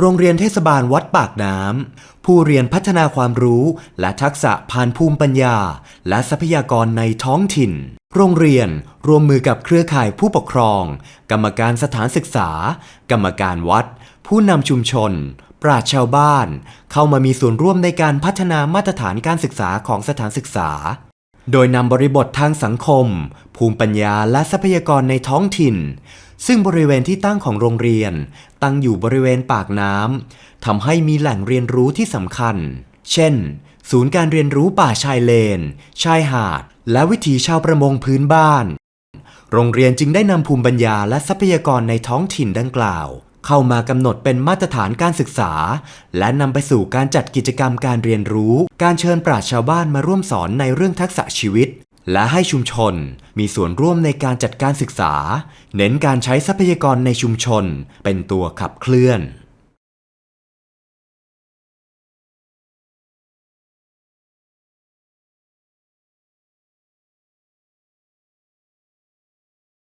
โรงเรียนเทศบาลวัดปากน้ำ ผู้เรียนพัฒนาความรู้และทักษะผ่านภูมิปัญญา และทรัพยากรในท้องถิ่น โรงเรียนรวมมือกับเครือข่ายผู้ปกครอง กรรมการสถานศึกษา กรรมการวัด ผู้นำชุมชน ปราชชาวบ้าน เข้ามามีส่วนร่วมในการพัฒนามาตรฐานการศึกษาของสถานศึกษา โดยนำบริบททางสังคม ภูมิปัญญาและทรัพยากรในท้องถิ่น ซึ่งบริเวณที่ตั้งของโรงเรียน ตั้งอยู่บริเวณปากน้ำทำให้มีแหล่งเรียนรู้ที่สำคัญ เช่น ศูนย์การเรียนรู้ป่าชายเลน ชายหาด และวิถีชาวประมงพื้นบ้าน โรงเรียนจึงได้นำภูมิปัญญาและทรัพยากรในท้องถิ่นดังกล่าว เข้ามากำหนดเป็นมาตรฐานการศึกษา และนำไปสู่การจัดกิจกรรมการเรียนรู้ การเชิญปราชชาวบ้านมาร่วมสอนในเรื่องทักษะชีวิต และให้ชุมชน มีส่วนร่วมในการจัดการศึกษา เน้นการใช้ทรัพยากรในชุมชน เป็นตัวขับเคลื่อน